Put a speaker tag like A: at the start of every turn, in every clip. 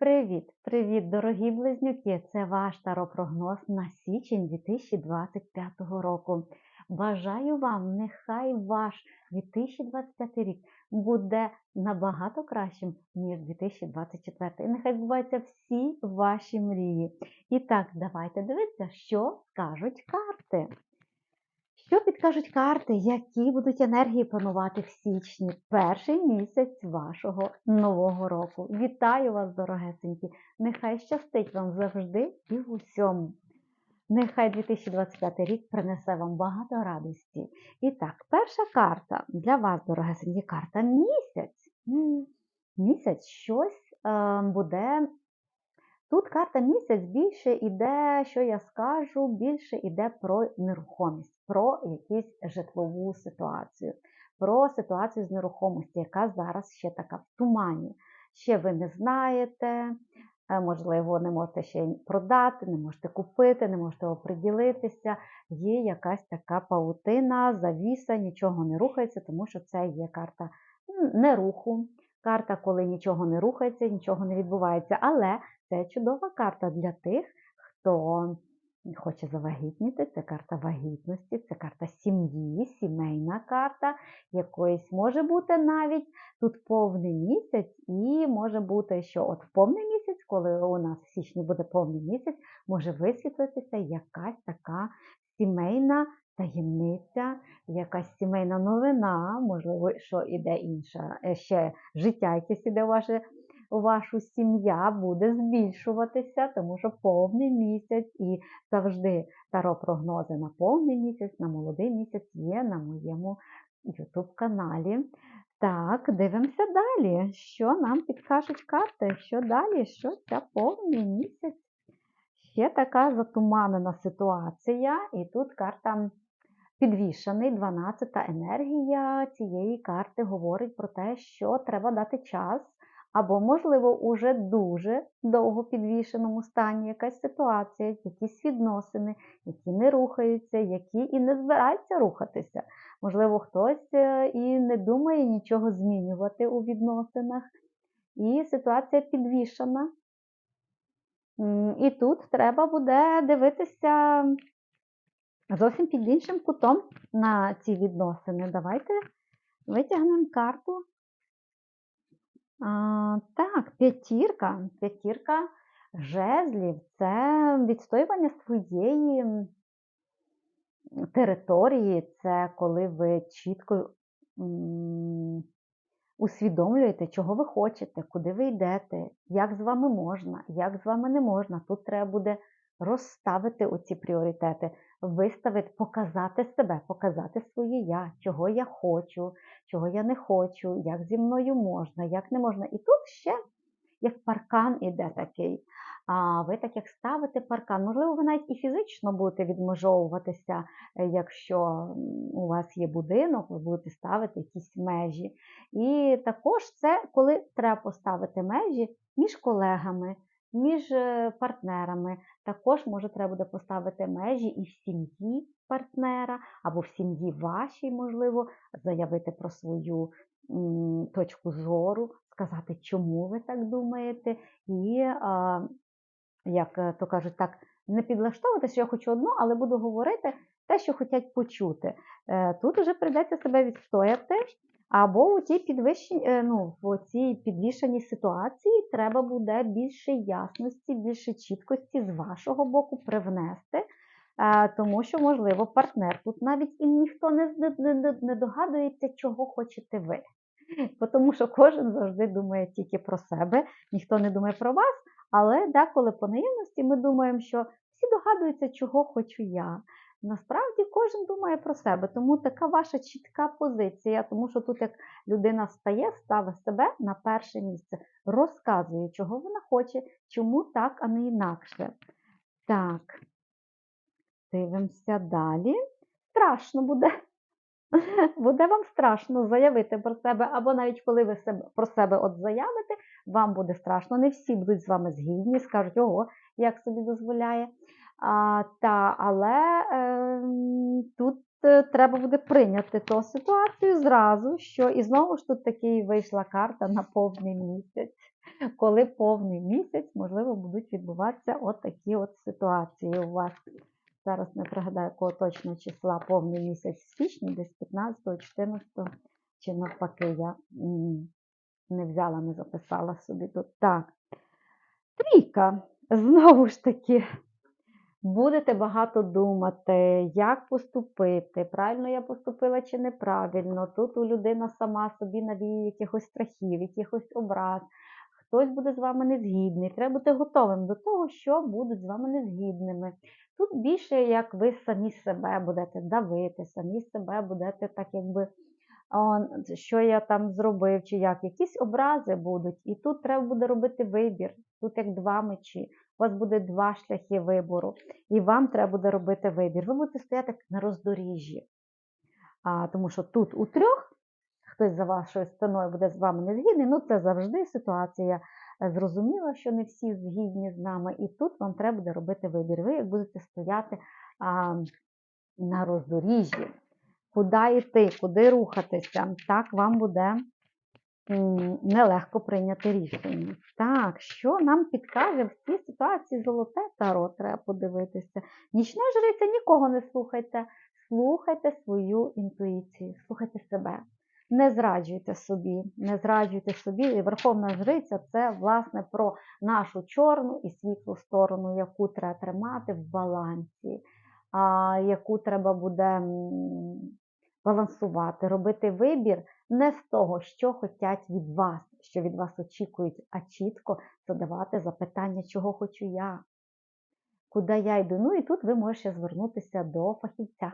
A: Привіт, привіт, дорогі близнюки! Це ваш таропрогноз на січень 2025 року. Бажаю вам, нехай ваш 2025 рік буде набагато кращим, ніж 2024. І нехай збуваються всі ваші мрії. І так, давайте дивитися, що скажуть карти. Що підкажуть карти, які будуть енергії панувати в січні, перший місяць вашого нового року? Вітаю вас, дорогесенькі! Нехай щастить вам завжди і в усьому. Нехай 2025 рік принесе вам багато радості. І так, перша карта для вас, дорогесенькі, карта місяць. Місяць щось е, буде Тут карта місяць більше іде, що я скажу, більше йде про нерухомість, про якусь житлову ситуацію, про ситуацію з нерухомості, яка зараз ще така в тумані. Ще ви не знаєте, е, можливо, не можете ще продати, не можете купити, не можете оприділитися. Є якась така паутина, завіса, нічого не рухається, тому що це є карта неруху. Карта, коли нічого не рухається, нічого не відбувається. Але це чудова карта для тих, хто хоче завагітніти. Це карта вагітності, це карта сім'ї, сімейна карта, якоїсь може бути навіть тут повний місяць, і може бути, що от в повний місяць, коли у нас в січні буде повний місяць, може висвітлитися якась така сімейна. Таємниця, якась сімейна новина, можливо, що іде інша, е, ще життя, якесь іде ваше вашу сім'я буде збільшуватися, тому що повний місяць і завжди таро-прогнози на повний місяць, на молодий місяць є на моєму YouTube каналі. Так, дивимося далі. Що нам підкажуть карти? Що далі? Що це повний місяць? Ще така затуманена ситуація, і тут карта підвішений, 12-та енергія цієї карти говорить про те, що треба дати час або, можливо, уже дуже довго підвішеному стані якась ситуація, якісь відносини, які не рухаються, які і не збираються рухатися. Можливо, хтось е, і не думає нічого змінювати у відносинах, і ситуація підвішена. І тут треба буде дивитися зовсім під іншим кутом на ці відносини. Давайте витягнемо карту а, Так, п'ятірка. П'ятірка жезлів це відстоювання своєї території, це коли ви чітко усвідомлюєте, чого ви хочете, куди ви йдете, як з вами можна, як з вами не можна. Тут треба буде розставити оці пріоритети, виставити, показати себе, показати своє я, чого я хочу, чого я не хочу, як зі мною можна, як не можна. І тут ще як паркан іде такий. А ви так як ставите паркан, можливо, ви навіть і фізично будете відмежовуватися, е, якщо у вас є будинок, ви будете ставити якісь межі. І також це коли треба поставити межі між колегами, між е, партнерами. Також, може, треба буде поставити межі і в сім'ї партнера, або в сім'ї вашій, можливо, заявити про свою точку зору, сказати, чому ви так думаєте, і, як е, то кажуть, так, не підлаштовувати, що я хочу одно, але буду говорити те, що хочуть почути. Е, тут вже прийдеться себе відстояти. Або у цій підвищенні, е, ну, в цій підвішеній ситуації треба буде більше ясності, більше чіткості з вашого боку привнести, е, тому що, можливо, партнер тут навіть і ніхто не, не, не догадується, чого хочете ви. Тому що кожен завжди думає тільки про себе, ніхто не думає про вас, але деколи по наївності ми думаємо, що всі догадуються, чого хочу я. Насправді кожен думає про себе, тому така ваша чітка позиція, тому що тут як людина стає, ставить себе на перше місце, розказує, чого вона хоче, чому так, а не інакше. Так, дивимося далі. Страшно буде. Буде вам страшно заявити про себе, або навіть коли ви про себе от заявите, вам буде страшно. Не всі будуть з вами згідні, скажуть, ого, як собі дозволяє. А, та, Але е, тут треба буде прийняти ту ситуацію зразу, що і знову ж тут такий вийшла карта на повний місяць. коли повний місяць, можливо, будуть відбуватися от от ситуації у вас. Зараз не пригадаю, якого точно числа повний місяць в січні, десь 15, 14, чи навпаки, я не взяла, не записала собі тут. Так. Трійка. Знову ж таки, будете багато думати, як поступити, правильно я поступила чи неправильно. Тут у людина сама собі навіє якихось страхів, якихось образ. Хтось буде з вами незгідний. Треба бути готовим до того, що будуть з вами незгідними. Тут більше як ви самі себе будете давити, самі себе будете так, якби що я там зробив, чи як. Якісь образи будуть. І тут треба буде робити вибір. Тут як два мечі. У вас буде два шляхи вибору, і вам треба буде робити вибір. Ви будете стояти на роздоріжжі. А, тому що тут у трьох хтось за вашою спиною буде з вами не згідний, ну це завжди ситуація зрозуміла, що не всі згідні з нами, і тут вам треба буде робити вибір. Ви як будете стояти а, на роздоріжжі, куди йти, куди рухатися, так вам буде нелегко прийняти рішення. Так, що нам підкаже в цій ситуації золоте таро, треба подивитися. Нічна жриця, нікого не слухайте. Слухайте свою інтуїцію, слухайте себе. Не зраджуйте собі, не зраджуйте собі. І Верховна Жриця це власне про нашу чорну і світлу сторону, яку треба тримати в балансі, яку треба буде балансувати, робити вибір не з того, що хочуть від вас, що від вас очікують, а чітко задавати запитання, чого хочу я, куди я йду. Ну і тут ви можете звернутися до фахівця,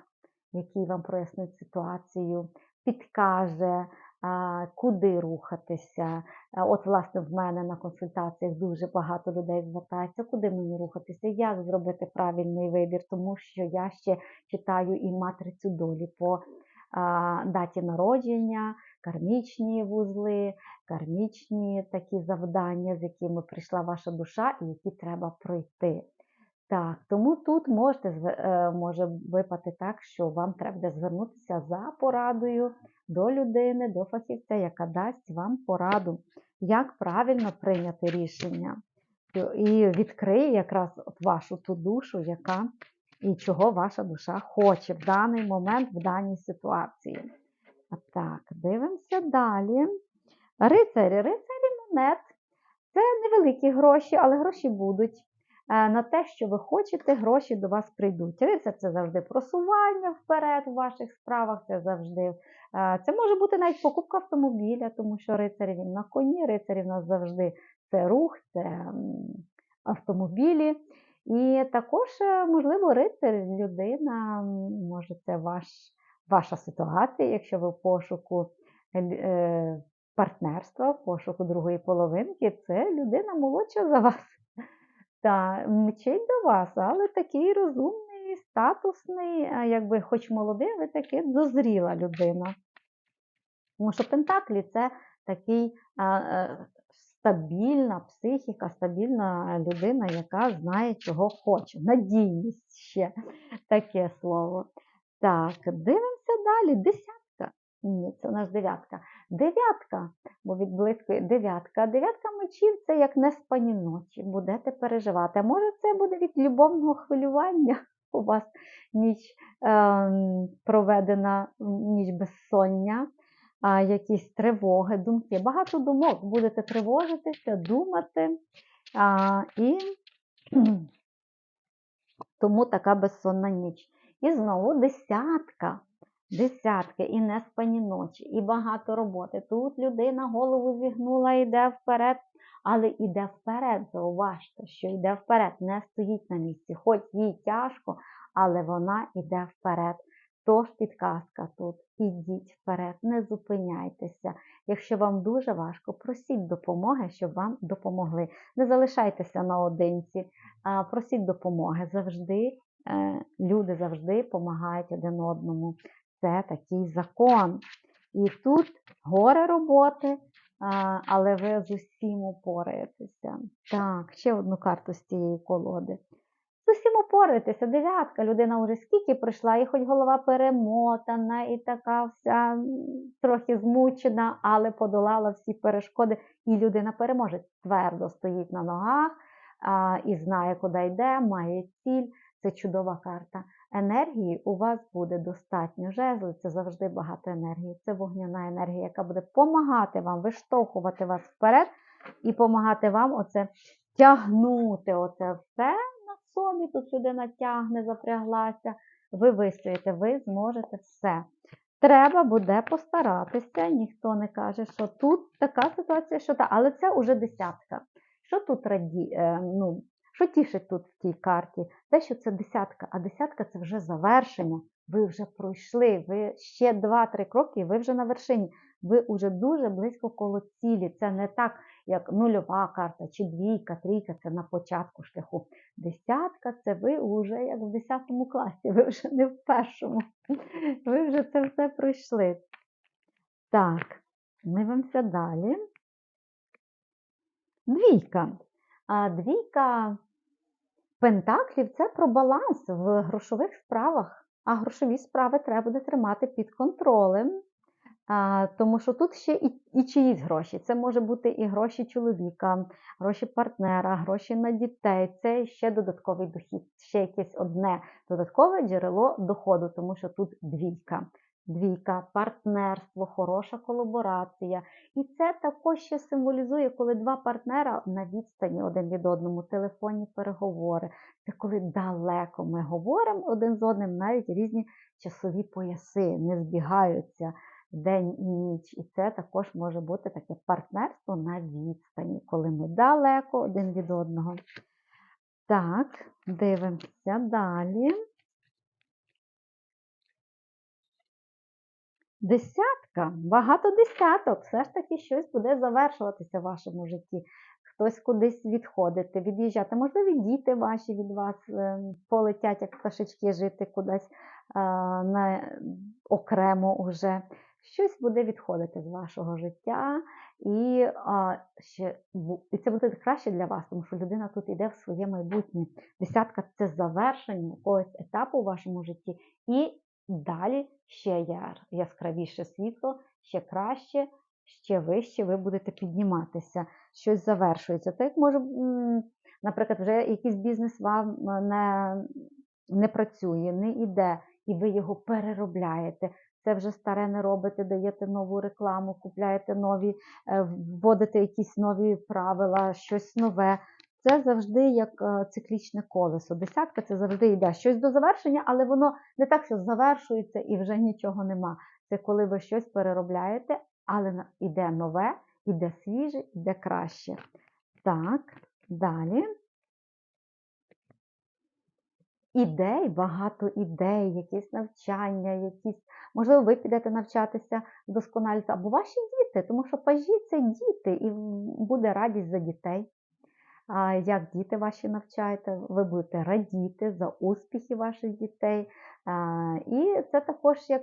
A: який вам прояснить ситуацію підкаже, куди рухатися. От, власне, в мене на консультаціях дуже багато людей звертається, куди мені рухатися, як зробити правильний вибір, тому що я ще читаю і матрицю долі по даті народження, кармічні вузли, кармічні такі завдання, з якими прийшла ваша душа і які треба пройти. Так, тому тут можете, е, може випати так, що вам треба звернутися за порадою до людини, до фахівця, яка дасть вам пораду, як правильно прийняти рішення. І відкриє якраз от вашу ту душу, яка і чого ваша душа хоче в даний момент, в даній ситуації. Так, дивимося далі. Рицарі, рицарі монет. Це невеликі гроші, але гроші будуть. Е, на те, що ви хочете, гроші до вас прийдуть. Рицар це завжди просування вперед у ваших справах, це завжди. Е, це може бути навіть покупка автомобіля, тому що рицарі він на коні, рицарі в нас завжди це рух, це автомобілі. І також, е, можливо, рицар людина, може, це ваш, ваша ситуація, якщо ви в пошуку партнерства, в пошуку другої половинки, це людина молодша за вас. Та, мчить до вас, але такий розумний, статусний, якби хоч молодий, але таки дозріла людина. Тому що Пентаклі це такий е, стабільна психіка, стабільна людина, яка знає, чого хоче. Надійність ще таке слово. Так, дивимося далі. Десятка. Ні, це у нас дев'ятка. Дев'ятка, бо відблискує дев'ятка. Дев'ятка мечів це як неспані ночі. Будете переживати. Може, це буде від любовного хвилювання? У вас ніч е, проведена, ніч безсоння, а, якісь тривоги, думки. Багато думок будете тривожитися, думати. А, І тому така безсонна ніч. І знову десятка десятки і неспані ночі, і багато роботи. Тут людина голову зігнула, йде вперед, але йде вперед, зауважте, що йде вперед, не стоїть на місці. Хоч їй тяжко, але вона йде вперед. Тож підказка тут, ідіть вперед, не зупиняйтеся. Якщо вам дуже важко, просіть допомоги, щоб вам допомогли. Не залишайтеся наодинці, просіть допомоги. Завжди е, люди завжди допомагають один одному це такий закон. І тут горе роботи, але ви з усім упораєтеся. Так, ще одну карту з цієї колоди. З усім впораєтеся, дев'ятка, людина вже скільки пройшла, і хоч голова перемотана, і така вся трохи змучена, але подолала всі перешкоди, і людина переможе. Твердо стоїть на ногах а, і знає, куди йде, має ціль. Це чудова карта. Енергії у вас буде достатньо. Жезли це завжди багато енергії. Це вогняна енергія, яка буде допомагати вам, виштовхувати вас вперед і допомагати вам оце тягнути оце все собі. Тут людина тягне, запряглася. Ви вистоїте, ви зможете все. Треба буде постаратися, ніхто не каже, що тут така ситуація, що та, але це вже десятка. Що тут раді, е, ну, що тішить тут в тій карті? Те, що це десятка, а десятка це вже завершення. Ви вже пройшли, ви ще 2-3 кроки, і ви вже на вершині. Ви вже дуже близько коло цілі. Це не так, як нульова карта чи двійка, трійка це на початку шляху. Десятка це ви вже як в 10 класі, ви вже не в першому. Ви вже це все пройшли. Так, дивимося далі. Двійка. А двійка пентаклів це про баланс в грошових справах. А грошові справи треба буде тримати під контролем. А, тому що тут ще і, і чиїсь гроші. Це може бути і гроші чоловіка, гроші партнера, гроші на дітей. Це ще додатковий дохід, ще якесь одне додаткове джерело доходу, тому що тут двійка. Двійка, партнерство, хороша колаборація. І це також ще символізує, коли два партнера на відстані один від одному, телефонні переговори. Це коли далеко ми говоримо один з одним, навіть різні часові пояси не збігаються день і ніч. І це також може бути таке партнерство на відстані, коли ми далеко один від одного. Так, дивимося далі. Десятка, багато десяток. Все ж таки щось буде завершуватися в вашому житті. Хтось кудись відходити, від'їжджати. Можливо, діти ваші від вас е, полетять, як пташечки, жити кудись е, на, окремо уже. Щось буде відходити з вашого життя, і, а, ще, і це буде краще для вас, тому що людина тут йде в своє майбутнє. Десятка це завершення якогось етапу в вашому житті. І далі ще яскравіше світло, ще краще, ще вище ви будете підніматися. Щось завершується. Так може, наприклад, вже якийсь бізнес вам е, не, не працює, не йде, і ви його переробляєте. Це вже старе не робите, даєте нову рекламу, купляєте нові, е, вводите якісь нові правила, щось нове. Це завжди як е, циклічне колесо. Десятка це завжди йде щось до завершення, але воно не так, що завершується і вже нічого нема. Це коли ви щось переробляєте, але іде нове, іде свіже, іде краще. Так, далі. Ідей, багато ідей, якісь навчання, якісь, можливо, ви підете навчатися вдосконалювати, або ваші діти, тому що пажі це діти, і буде радість за дітей. Як діти ваші навчаєте, ви будете радіти за успіхи ваших дітей. І це також як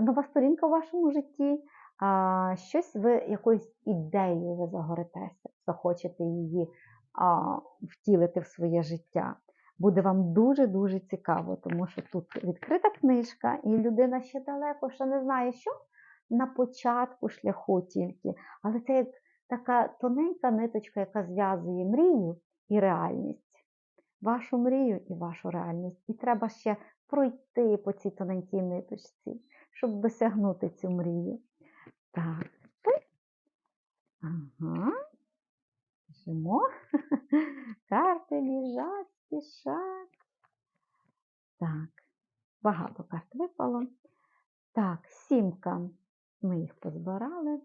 A: нова сторінка в вашому житті. Щось ви якоюсь ідеєю ви загоритеся, захочете її втілити в своє життя. Буде вам дуже-дуже цікаво, тому що тут відкрита книжка, і людина ще далеко, ще не знає, що на початку шляху тільки. Але це як така тоненька ниточка, яка зв'язує мрію і реальність. Вашу мрію і вашу реальність. І треба ще пройти по цій тоненькій ниточці, щоб досягнути цю мрію. Так. Ага. Біжимо. Карти біжать, спішать. Так. Багато карт випало. Так, сімка. Ми їх позбирали.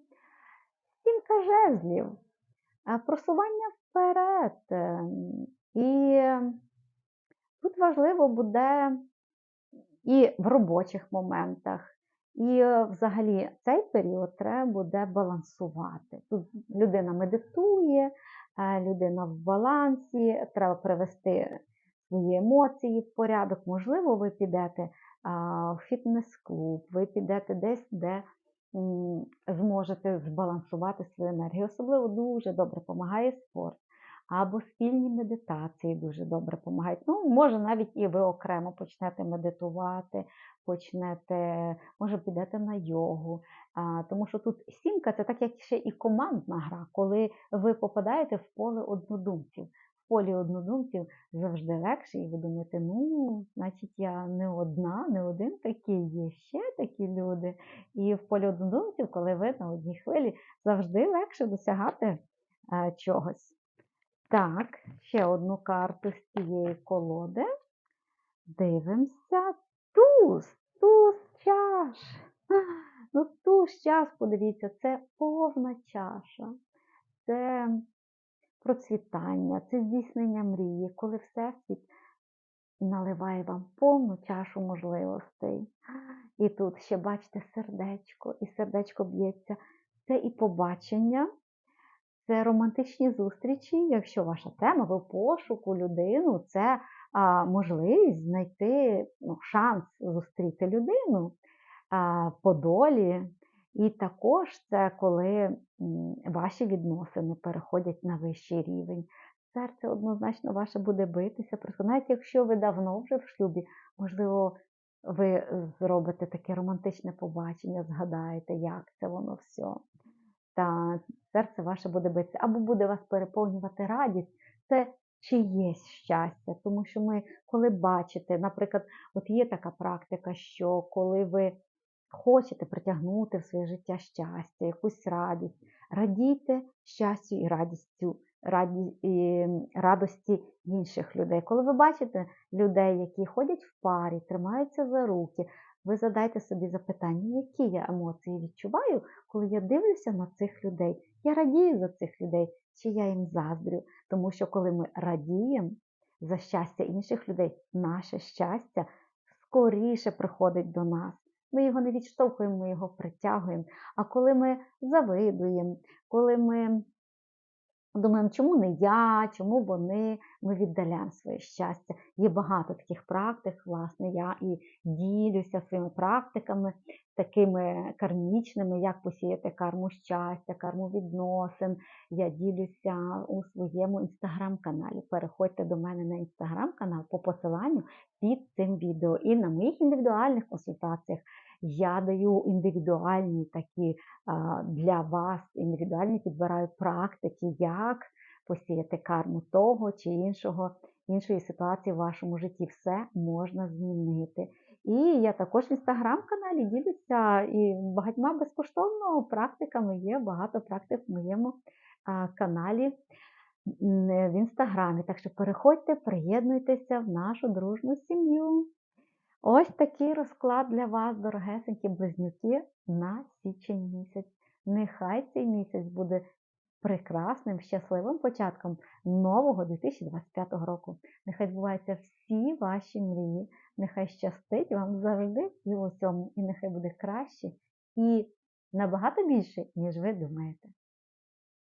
A: Сімка жезлів. Просування вперед. Ем, І тут важливо буде і в робочих моментах, і е, взагалі цей період треба буде балансувати. Тут людина медитує, е, людина в балансі, треба привести свої емоції в порядок. Можливо, ви підете в фітнес-клуб, ви підете десь, де зможете збалансувати свою енергію. Особливо дуже добре допомагає спорт. Або спільні медитації дуже добре допомагають. Ну, може, навіть і ви окремо почнете медитувати, почнете, може, підете на йогу. Тому що тут сімка це так як ще і командна гра, коли ви попадаєте в поле однодумців. В полі однодумців завжди легше, і ви думаєте, ну, значить, я не одна, не один такий, є ще такі люди. І в полі однодумців, коли ви на одній хвилі, завжди легше досягати чогось. Так, ще одну карту з цієї колоди. Дивимося. Туз, туз чаш. Ну, туз чаш, подивіться, це повна чаша. Це процвітання, це здійснення мрії, коли Всесвіт наливає вам повну чашу можливостей. І тут ще бачите сердечко, і сердечко б'ється. Це і побачення, це романтичні зустрічі. Якщо ваша тема, ви пошуку людину, це а, можливість знайти ну, шанс зустріти людину а, по долі. І також це коли ваші відносини переходять на вищий рівень. Серце однозначно ваше буде битися. Просто навіть якщо ви давно вже в шлюбі, можливо, ви зробите таке романтичне побачення, згадаєте, як це воно все. Та серце ваше буде битися, або буде вас переповнювати радість. Це чи є щастя, тому що ми, коли бачите, наприклад, от є така практика, що коли ви хочете притягнути в своє життя щастя, якусь радість, радійте щастю і радістю, раді, і радості інших людей. Коли ви бачите людей, які ходять в парі, тримаються за руки, ви задайте собі запитання, які я емоції відчуваю, коли я дивлюся на цих людей. Я радію за цих людей, чи я їм заздрю. Тому що коли ми радіємо за щастя інших людей, наше щастя скоріше приходить до нас. Ми його не відштовхуємо, ми його притягуємо. А коли ми завидуємо, коли ми думаємо, чому не я, чому вони, ми віддаляємо своє щастя. Є багато таких практик, власне, я і ділюся своїми практиками, такими кармічними, як посіяти карму щастя, карму відносин. Я ділюся у своєму інстаграм-каналі. Переходьте до мене на інстаграм-канал по посиланню під цим відео. І на моїх індивідуальних консультаціях я даю індивідуальні такі для вас, індивідуальні підбираю практики, як посіяти карму того чи іншого, іншої ситуації в вашому житті. Все можна змінити. І я також в інстаграм-каналі ділюся і багатьма безкоштовно практиками є багато практик в моєму каналі в інстаграмі. Так що переходьте, приєднуйтеся в нашу дружну сім'ю. Ось такий розклад для вас, дорогесенькі близнюки, на січень місяць. Нехай цей місяць буде прекрасним, щасливим початком нового 2025 року. Нехай збуваються всі ваші мрії, нехай щастить вам завжди і в усьому, і нехай буде краще і набагато більше, ніж ви думаєте.